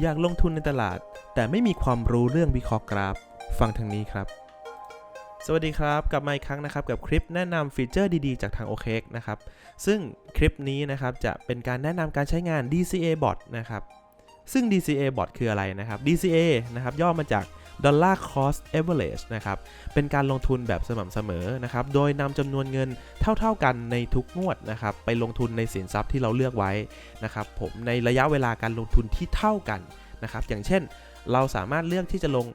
อยากลงทุนในตลาด แต่ไม่มีความรู้เรื่องวิเคราะห์กราฟ ฟังทางนี้ครับ สวัสดีครับ กลับมาอีกครั้งนะครับ กับคลิปแนะนำฟีเจอร์ดีๆ จากทาง o k เคนะครับ ซึ่งคลิปนี้นะครับจะเป็นการแนะนำการใช้งาน DCA bot นะครับ ซึ่ง DCA bot คืออะไรนะครับ DCA นะครับย่อมาจาก Dollar Cost Average นะครับ เป็นการลงทุนแบบสม่ำเสมอนะครับ โดยนำจำนวนเงินเท่า ๆกันในทุกงวดนะครับ ไปลงทุนในสินทรัพย์ที่เราเลือกไว้นะครับผมในระยะเวลาการลงทุนที่เท่ากันนะครับ อย่างเช่น เราสามารถเลือกที่จะลง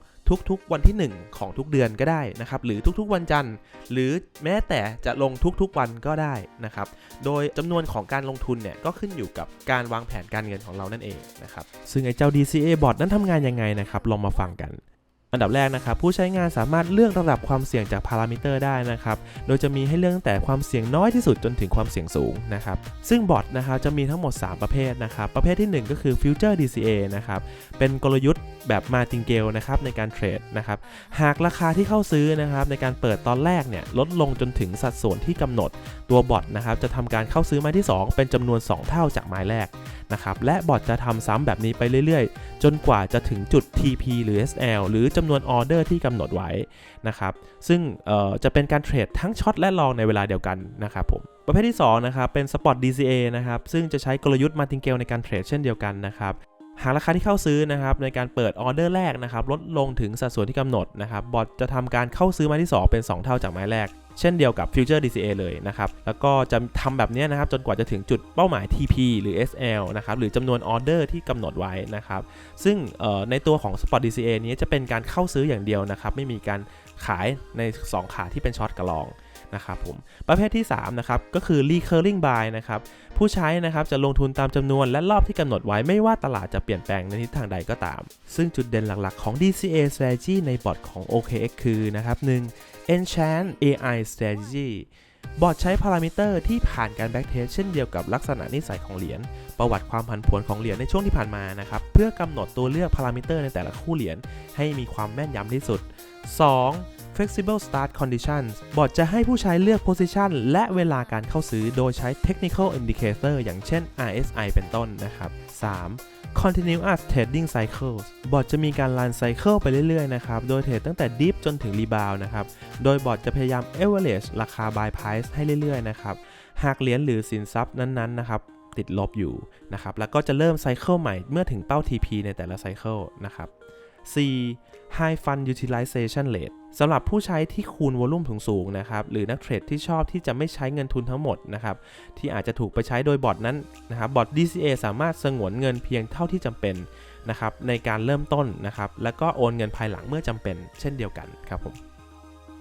ทุกๆวันที่ 1 ของทุกเดือนก็ได้นะครับ หรือทุกๆวันจันทร์ หรือแม้แต่จะลงทุกๆวันก็ได้นะครับ โดยจำนวนของการลงทุนเนี่ยก็ขึ้นอยู่กับการวางแผนการเงินของเรานั่นเองนะครับ ซึ่งไอ้เจ้า DCA bot นั้นทำงานยังไงนะครับ ลองมาฟังกัน อันดับแรกนะครับผู้ใช้งานสามารถเลือกระดับความเสี่ยงจากพารามิเตอร์ได้นะครับ โดยจะมีให้เลือกตั้งแต่ความเสี่ยงน้อยที่สุดจนถึงความเสี่ยงสูงนะครับ ซึ่งบอทนะครับจะมีทั้งหมด 3 ประเภทนะครับ ประเภทที่ 1 ก็คือ Future DCA นะครับ เป็นกลยุทธ์แบบมาติงเกลนะครับในการเทรดนะครับ หากราคาที่เข้าซื้อนะครับในการเปิดตอนแรกเนี่ยลดลงจนถึงสัดส่วนที่กำหนด ตัวบอทนะครับจะทำการเข้าซื้อไม้ที่ 2 เป็นจำนวน 2 เท่าจากไม้แรกนะครับ และบอทจะทำซ้ำแบบนี้ไปเรื่อยๆ จนกว่าจะถึงจุด TP หรือ SL หรือจำนวนออเดอร์ที่กำหนดไว้นะครับ ซึ่งจะเป็นการเทรดทั้งช็อตและลองในเวลาเดียวกันนะครับผมประเภทที่2นะครับเป็น Spot DCA นะครับซึ่งจะใช้กลยุทธ์มาติงเกลในการเทรดเช่นเดียวกันนะครับหากราคาที่เข้าซื้อนะครับในการเปิดออเดอร์แรกนะครับลดลงถึงสัดส่วนที่กำหนดนะครับบอทจะทำการเข้าซื้อไม้ที่ 2 เป็น 2 เท่าจากไม้แรก เช่นเดียวกับ Future DCA เลยนะครับ แล้วก็จะทำแบบนี้นะครับ จนกว่าจะถึงจุดเป้าหมาย TP หรือ SL นะครับ หรือจำนวนออเดอร์ที่กำหนดไว้นะครับ ซึ่งในตัวของ Spot DCA นี้จะเป็นการเข้าซื้ออย่างเดียวนะครับ ไม่มีการขายใน 2 ขาที่เป็นช็อตกระลอง นะครับผมประเภทที่3นะครับก็คือ recurring buy นะครับผู้ใช้นะครับจะลงทุนตามจำนวนและรอบที่กำหนดไว้ไม่ว่าตลาดจะเปลี่ยนแปลงในทิศทางใดก็ตาม ซึ่งจุดเด่นหลักๆของ DCA strategy ในบอทของ OKX คือนะครับ 1. Enchant AI strategy บอทใช้พารามิเตอร์ที่ผ่านการแบ็กเทสเช่นเดียวกับลักษณะนิสัยของเหรียญ ประวัติความผันผวนของเหรียญในช่วงที่ผ่านมานะครับเพื่อกำหนดตัวเลือกพารามิเตอร์ในแต่ละคู่เหรียญให้มีความแม่นยำที่สุด 2. Flexible start conditions บอทจะให้ผู้ใช้เลือก position และเวลาการเข้าซื้อโดยใช้ technical indicator อย่างเช่น RSI เป็นต้นนะครับ 3. continuous trading cycles บอทจะมีการ run cycle ไปเรื่อย ๆ นะครับ โดยเทรดตั้งแต่ dip จนถึง rebound นะครับ โดยบอทจะพยายาม average ราคา buy price ให้เรื่อย ๆ นะครับ หากเหรียญหรือสินทรัพย์นั้น ๆ นะครับ ติดลบอยู่นะครับ แล้วก็จะเริ่มไซเคิลใหม่เมื่อถึงเป้า TP ในแต่ละไซเคิลนะครับ 4. High Fund Utilization Rate สำหรับผู้ใช้ที่คูณวอลุ่มสูงๆนะครับหรือนักเทรดที่ชอบที่จะไม่ใช้เงินทุนทั้งหมดนะครับที่อาจจะถูกไปใช้โดยบอทนั้นนะครับบอท DCA สามารถสงวนเงินเพียงเท่าที่จำเป็นนะครับในการเริ่มต้นนะครับแล้วก็โอนเงินภายหลังเมื่อจำเป็น เช่นเดียวกันครับผม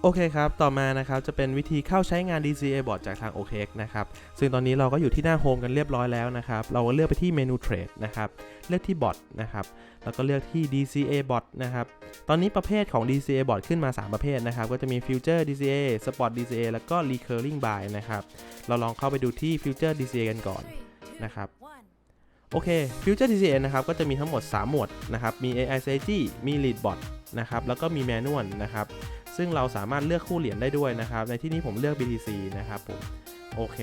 โอเคครับ ต่อมานะครับจะเป็นวิธีเข้าใช้งาน DCA bot จากทาง OKX นะครับ ซึ่งตอนนี้เราก็อยู่ที่หน้าโฮมกันเรียบร้อยแล้วนะครับ เราก็เลือกไปที่เมนูเทรดนะครับ เลือกที่ bot นะครับ แล้วก็เลือกที่ DCA bot นะครับ ตอนนี้ประเภทของ DCA bot ขึ้นมา 3 ประเภทนะครับ ก็จะมี Future DCA Spot DCA แล้วก็ Recurring Buy นะครับ เราลองเข้าไปดูที่ Future DCA กันก่อนนะครับโอเค Future DCA นะครับก็จะมีทั้งหมด 3 หมวดนะครับ มี AI Strategy มี Lead Bot นะครับ แล้วก็มี Manual นะครับ ซึ่งเราสามารถเลือกคู่เหรียญได้ด้วยนะครับ ในที่นี้ผมเลือก BTC นะครับผมโอเค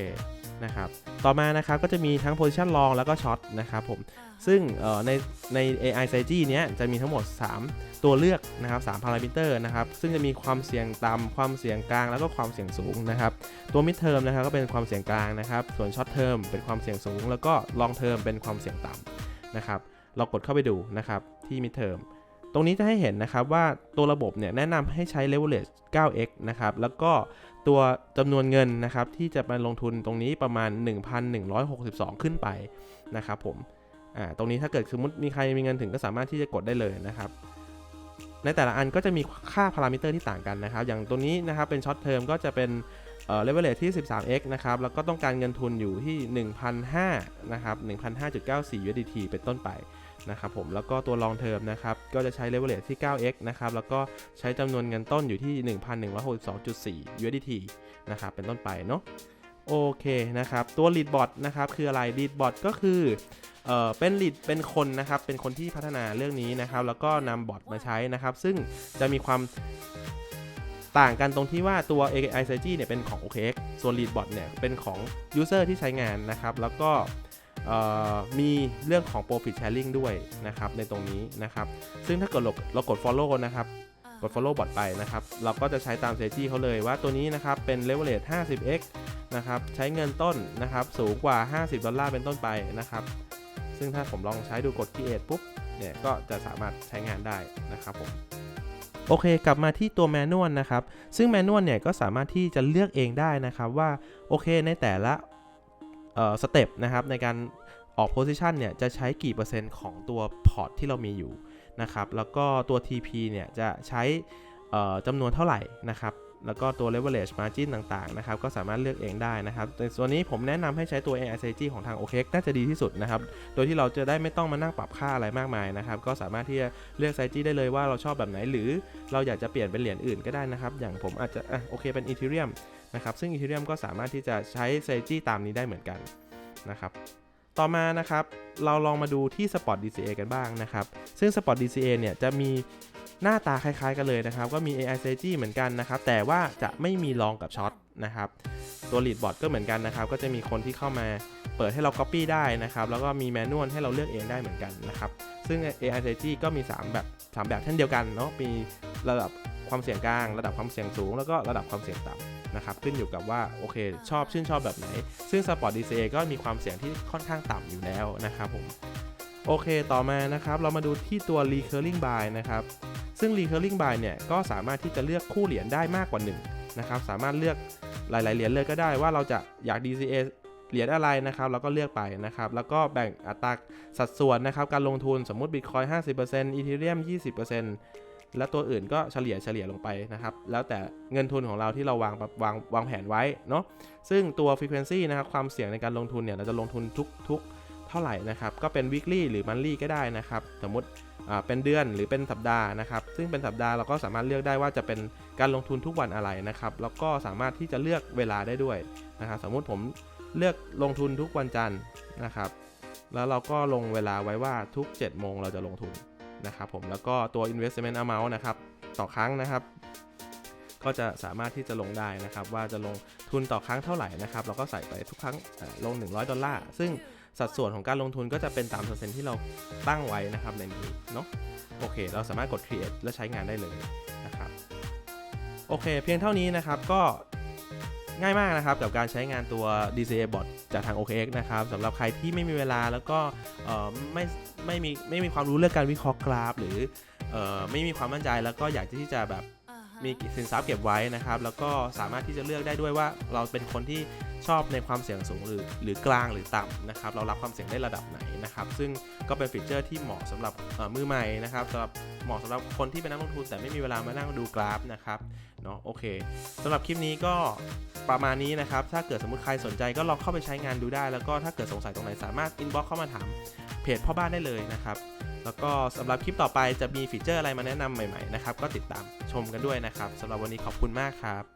นะครับต่อมานะครับก็จะมีทั้ง position long แล้วก็ short นะครับผมซึ่งในใน AI strategy เนี้ยจะมีทั้งหมด 3 ตัวเลือกนะครับ3 parameter นะครับซึ่งจะมีความเสี่ยงต่ำความเสี่ยงกลางแล้วก็ความเสี่ยงสูงนะครับตัว mid term นะครับก็เป็นความเสี่ยงกลางนะครับส่วน short term เป็นความเสี่ยงสูง แล้วก็ long term เป็นความเสี่ยงต่ำนะครับเรากดเข้าไปดูนะครับที่ mid term ตรงนี้จะให้เห็นนะครับว่าตัวระบบเนี่ยแนะนำให้ใช้ leverage 9x นะครับ แล้วก็ตัวจำนวนเงินนะครับที่จะมาลงทุนตรงนี้ประมาณ 1,162 ขึ้นไปนะครับผมอ่าตรงนี้ถ้าเกิดสมมติมีใครมีเงินถึงก็สามารถที่จะกดได้เลยนะครับในแต่ละอันก็จะมีค่าพารามิเตอร์ที่ต่างกันนะครับ อย่างตัวนี้นะครับเป็นช็อตเทอมก็จะเป็นเอ่อ leverage ที่ 13x นะครับ แล้วก็ต้องการเงินทุนอยู่ที่ 1,500นะครับ1,594 USDT เป็นต้นไป นะครับผมแล้วก็ตัว long term นะครับก็จะใช้ leverage ที่ 9x นะครับแล้วก็ใช้จำนวนเงินต้นอยู่ที่ 1,162.4 USDT นะครับเป็นต้นไปเนาะโอเคนะครับตัว lead bot นะครับคืออะไร lead bot ก็คือเอ่อเป็น lead เป็นคนนะครับเป็นคนที่พัฒนาเรื่องนี้นะครับแล้วก็นำบอทมาใช้นะครับซึ่งจะมีความต่างกันตรงที่ว่าตัว AI Strategy เนี่ยเป็นของ OKX ส่วน lead bot เนี่ยเป็นของ user ที่ใช้งานนะครับ แล้วก็ มีเรื่องของ profit sharing ด้วยนะครับในตรงนี้นะครับ ซึ่งถ้าเกิดเราเรากด follow นะครับกด follow bot ไปนะครับ เราก็จะใช้ตาม strategy เขาเลยว่าตัวนี้นะครับเป็น leverage 50x นะครับใช้เงินต้นนะครับสูงกว่า 50 ดอลลาร์เป็นต้นไปนะครับ ซึ่งถ้าผมลองใช้ดูกด create ปุ๊บเนี่ยก็จะสามารถใช้งานได้นะครับผมโอเค กลับมาที่ตัวแมนนวลนะครับ ซึ่งแมนนวลเนี่ยก็สามารถที่จะเลือกเองได้นะครับว่า โอเคในแต่ละ สเต็ปนะครับในการออกโพซิชันเนี่ยจะใช้กี่เปอร์เซ็นต์ของตัวพอร์ตที่เรามีอยู่นะครับแล้วก็ตัว TP เนี่ยจะใช้จำนวนเท่าไหร่นะครับ แล้วก็ตัว leverage margin ต่างๆนะครับก็สามารถเลือกเองได้นะครับในส่วนนี้ผมแนะนำให้ใช้ตัว AI strategy ของทาง OKX น่าจะดีที่สุดนะครับโดยที่เราจะได้ไม่ต้องมานั่งปรับค่าอะไรมากมายนะครับก็สามารถที่จะเลือก strategy ได้เลยว่าเราชอบแบบไหน หรือเราอยากจะเปลี่ยนเป็นเหรียญอื่นก็ได้นะครับอย่างผมอาจจะอะโอเคเป็น Ethereum นะครับซึ่ง Ethereum ก็สามารถที่จะใช้ strategy ตามนี้ได้เหมือนกันนะครับต่อมานะครับเราลองมาดูที่ Spot DCA กันบ้างนะครับ ซึ่ง Spot DCA เนี่ยจะมี หน้าตาคล้ายๆกันเลยนะครับ ก็มี AI strategy เหมือนกันนะครับ แต่ว่าจะไม่มีลองกับช็อตนะครับ ตัว lead bot ก็เหมือนกันนะครับ ก็จะมีคนที่เข้ามาเปิดให้เรา copy ได้นะครับ แล้วก็มีแมนนวลให้เราเลือกเองได้เหมือนกันนะครับ ซึ่ง AI strategy ก็มี 3 แบบ 3 แบบเช่นเดียวกันเนาะ มีระดับความเสี่ยงกลาง ระดับความเสี่ยงสูง แล้วก็ระดับความเสี่ยงต่ำนะครับ ขึ้นอยู่กับว่าโอเค ชอบชื่นชอบแบบไหน ซึ่ง Spot DCA ก็มีความเสี่ยงที่ค่อนข้างต่ำอยู่แล้วนะครับผม โอเค ต่อมานะครับ เรามาดูที่ตัว recurring buy นะครับ ซึ่ง recurring buy เนี่ยก็สามารถที่จะเลือกคู่เหรียญได้มากกว่า1นะครับสามารถเลือกหลาย ๆ เหรียญเลยก็ได้ว่าเราจะอยาก DCA เหรียญอะไรนะครับเราก็เลือกไปนะครับ แล้วก็แบ่งอัตราสัดส่วนนะครับการลงทุนสมมุติ Bitcoin 50% Ethereum 20%และตัวอื่นก็เฉลี่ยเฉลี่ยลงไปนะครับ แล้วแต่เงินทุนของเราที่เราวางวางวางแผนไว้เนาะซึ่งตัว frequency นะครับความเสี่ยงในการลงทุนเนี่ยเราจะลงทุนทุกทุกเท่าไหร่นะครับ ก็เป็น weekly หรือ monthly ก็ได้นะครับ สมมติ เป็นเดือนหรือเป็นสัปดาห์นะครับ ซึ่งเป็นสัปดาห์เราก็สามารถเลือกได้ว่าจะเป็นการลงทุนทุกวันอะไรนะครับ แล้วก็สามารถที่จะเลือกเวลาได้ด้วยนะครับ สมมุติผมเลือกลงทุนทุกวันจันทร์นะครับ แล้วเราก็ลงเวลาไว้ว่าทุก 7 โมงเราจะลงทุนนะครับผม แล้วก็ตัว investment amount นะครับต่อครั้งนะครับ ก็จะสามารถที่จะลงได้นะครับ ว่าจะลงทุนต่อครั้งเท่าไหร่นะครับ เราก็ใส่ไปทุกครั้งลง 100 ดอลลาร์ ซึ่ง สัดส่วนของการลงทุนก็จะเป็นตามเปอร์เซ็นที่เราตั้งไว้นะครับในนี้เนาะโอเค เราสามารถกด create และใช้งานได้เลยนะครับโอเค เพียงเท่านี้นะครับก็ง่ายมากนะครับกับการใช้งานตัว DCA bot จากทาง OKX นะครับสำหรับใครที่ไม่มีเวลาแล้วก็เออไม่ไม่มีไม่มีความรู้เรื่องการวิเคราะห์กราฟ หรือเออไม่มีความมั่นใจแล้วก็อยากที่จะแบบ มีสินทรัพย์เก็บไว้นะครับ แล้วก็สามารถที่จะเลือกได้ด้วยว่าเราเป็นคนที่ชอบในความเสี่ยงสูงหรือหรือกลางหรือต่ำนะครับ เรารับความเสี่ยงได้ระดับไหนนะครับ ซึ่งก็เป็นฟีเจอร์ที่เหมาะสำหรับมือใหม่นะครับสำหรับเหมาะสำหรับคนที่เป็นนักลงทุนแต่ไม่มีเวลามานั่งดูกราฟนะครับเนาะโอเคสำหรับคลิปนี้ก็ประมาณนี้นะครับ ถ้าเกิดสมมติใครสนใจก็ลองเข้าไปใช้งานดูได้ แล้วก็ถ้าเกิดสงสัยตรงไหนสามารถ inbox เข้ามาถามเพจพ่อบ้านได้เลยนะครับ แล้วก็สำหรับคลิปต่อไปจะมีฟีเจอร์อะไรมาแนะนำใหม่ๆนะครับ ก็ติดตามชมกันด้วยนะครับสำหรับวันนี้ขอบคุณมากครับ